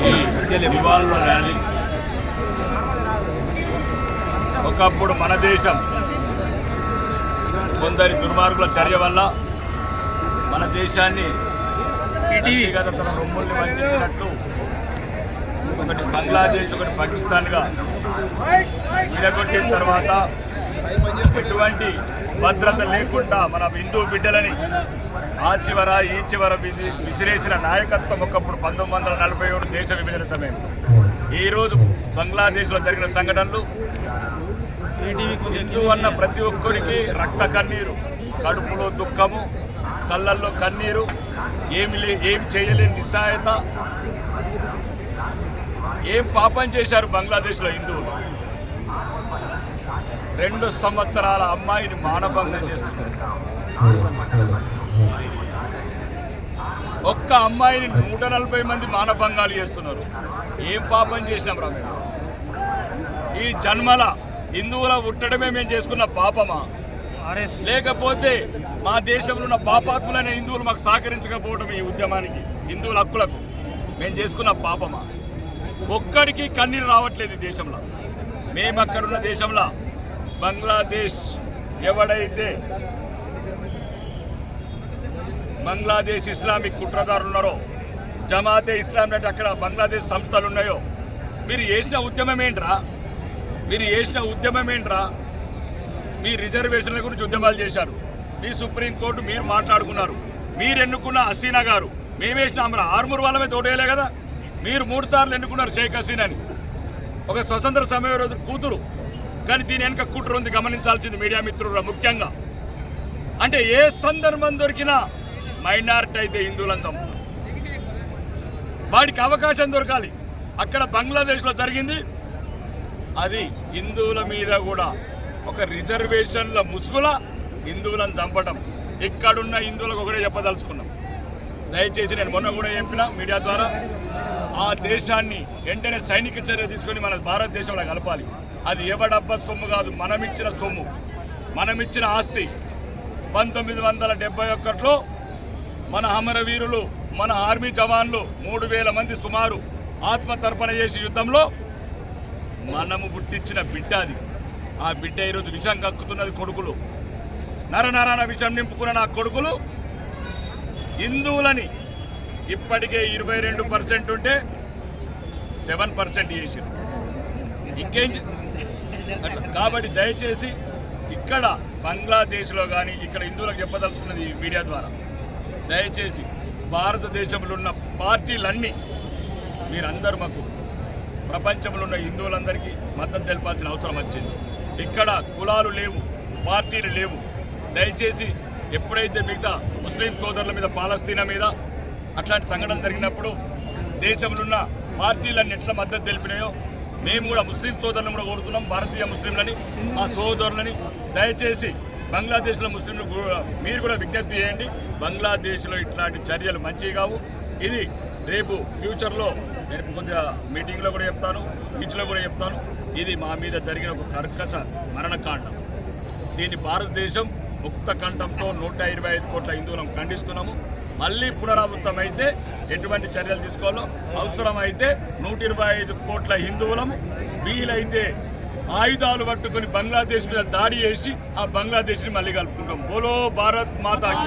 ఈ నివాళుల ర్యాలీ ఒకప్పుడు మన దేశం కొందరి దుర్మార్గుల చర్య వల్ల మన దేశాన్ని వ్యక్తిగత తన రొమ్ముల్ని వంచినట్టు ఒకటి బంగ్లాదేశ్ ఒకటి పాకిస్తాన్గా విడగొట్టిన తర్వాత ఎటువంటి భద్రత లేకుండా మన హిందూ బిడ్డలని ఆ చివర ఈ చివర విధి విసిరేసిన నాయకత్వం ఒకప్పుడు పంతొమ్మిది వందల నలభై ఏడు దేశ విభజన సమయం. ఈరోజు బంగ్లాదేశ్లో జరిగిన సంఘటనలు హిందూ అన్న ప్రతి ఒక్కరికి రక్త కన్నీరు కడుపులో దుఃఖము కళ్ళల్లో కన్నీరు ఏమి లే ఏమి చేయలేని నిస్సాయత. ఏం పాపం చేశారు బంగ్లాదేశ్లో హిందువులు? రెండు సంవత్సరాల అమ్మాయిని మానభంగం చేస్తున్నారు. ఒక్క అమ్మాయిని నూట నలభై మంది మానభంగాలు చేస్తున్నారు. ఏం పాపం చేసినాం రా ఈ జన్మల హిందువుల పుట్టడమే మేము చేసుకున్న పాపమా? లేకపోతే మా దేశంలో ఉన్న పాపాత్ములైన హిందువులు మాకు సహకరించకపోవడం ఈ ఉద్యమానికి హిందువుల హక్కులకు మేము చేసుకున్న పాపమా? ఒక్కడికి కన్నీరు రావట్లేదు ఈ దేశంలో. మేము అక్కడున్న దేశంలో బంగ్లాదేశ్ ఎవడైతే బంగ్లాదేశ్ ఇస్లామిక్ కుట్రదారులు ఉన్నారో జమాతే ఇస్లాం అంటే అక్కడ బంగ్లాదేశ్ సంస్థలు ఉన్నాయో మీరు చేసిన ఉద్యమం ఏంట్రా? మీరు చేసిన ఉద్యమం ఏంట్రా? మీ రిజర్వేషన్ల గురించి ఉద్యమాలు చేశారు. మీ సుప్రీంకోర్టు మీరు మాట్లాడుకున్నారు. మీరు ఎన్నుకున్న హసీనా గారు మేమేసిన ఆమె ఆర్మూర్ వాళ్ళమే తోడేయలే కదా? మీరు మూడు సార్లు ఎన్నుకున్నారు షేక్ హసీనాని. ఒక స్వతంత్ర సమయ రోజు కూతురు. కానీ దీని వెనుక కుట్ర ఉంది గమనించాల్సింది మీడియా మిత్రులు ముఖ్యంగా. అంటే ఏ సందర్భం దొరికినా మైనారిటీ అయితే హిందువులంతా వాడికి అవకాశం దొరకాలి. అక్కడ బంగ్లాదేశ్లో జరిగింది. అది హిందువుల మీద కూడా ఒక రిజర్వేషన్ల ముసుగుల హిందువులను చంపటం. ఇక్కడున్న హిందువులకు ఒకటే చెప్పదలుచుకున్నాం. దయచేసి నేను మొన్న కూడా చెప్పిన మీడియా ద్వారా ఆ దేశాన్ని వెంటనే సైనిక చర్య తీసుకొని మన భారతదేశంలో కలపాలి. అది ఎవడబ్బ సొమ్ము కాదు మనమిచ్చిన సొమ్ము. మనమిచ్చిన ఆస్తి. పంతొమ్మిది వందల డెబ్బై ఒకటిలో మన అమరవీరులు మన ఆర్మీ జవాన్లు మూడు వేల మంది సుమారు ఆత్మతర్పణ చేసి యుద్ధంలో మనము పుట్టించిన బిడ్డ అది. ఆ బిడ్డ ఈరోజు విషం కక్కుతున్నది కొడుకులు. నరనరాన విషం నింపుకున్న నా కొడుకులు హిందువులని ఇప్పటికే ఇరవై రెండు పర్సెంట్ ఉంటే సెవెన్ పర్సెంట్ చేసింది ఇంకేం కాబట్టి దయచేసి ఇక్కడ బంగ్లాదేశ్లో కానీ ఇక్కడ హిందువులకు చెప్పదలుచుకున్నది ఈ మీడియా ద్వారా. దయచేసి భారతదేశంలో ఉన్న పార్టీలన్నీ మీరందరూ మాకు ప్రపంచంలో ఉన్న హిందువులందరికీ మద్దతు తెలపాల్సిన అవసరం వచ్చింది. ఇక్కడ కులాలు లేవు పార్టీలు లేవు. దయచేసి ఎప్పుడైతే మిగతా ముస్లిం సోదరుల మీద పాలస్తీనా మీద అట్లాంటి సంఘటన జరిగినప్పుడు దేశంలో ఉన్న పార్టీలన్నీ ఎట్లా మద్దతు తెలిపినాయో మేము కూడా ముస్లిం సోదరులను కూడా కోరుతున్నాం భారతీయ ముస్లింలని మా సోదరులని. దయచేసి బంగ్లాదేశ్లో ముస్లింలు మీరు కూడా విజ్ఞప్తి చేయండి బంగ్లాదేశ్లో ఇట్లాంటి చర్యలు మంచివి కావు. ఇది రేపు ఫ్యూచర్లో నేను కొద్దిగా మీటింగ్లో కూడా చెప్తాను స్పీచ్లో కూడా చెప్తాను. ఇది మా మీద జరిగిన ఒక కర్కశ మరణకాండం. దీన్ని భారతదేశం ముక్త కంఠంతో నూట ఇరవై ఐదు కోట్ల హిందువులను ఖండిస్తున్నాము. మళ్ళీ పునరావృతం అయితే ఎటువంటి చర్యలు తీసుకోవాలో అవసరమైతే నూట ఇరవై ఐదు కోట్ల హిందువులము వీలైతే ఆయుధాలు పట్టుకుని బంగ్లాదేశ్ మీద దాడి చేసి ఆ బంగ్లాదేశ్ని మళ్ళీ కలుపుకుంటాం. బోలో భారత్ మాతాకి.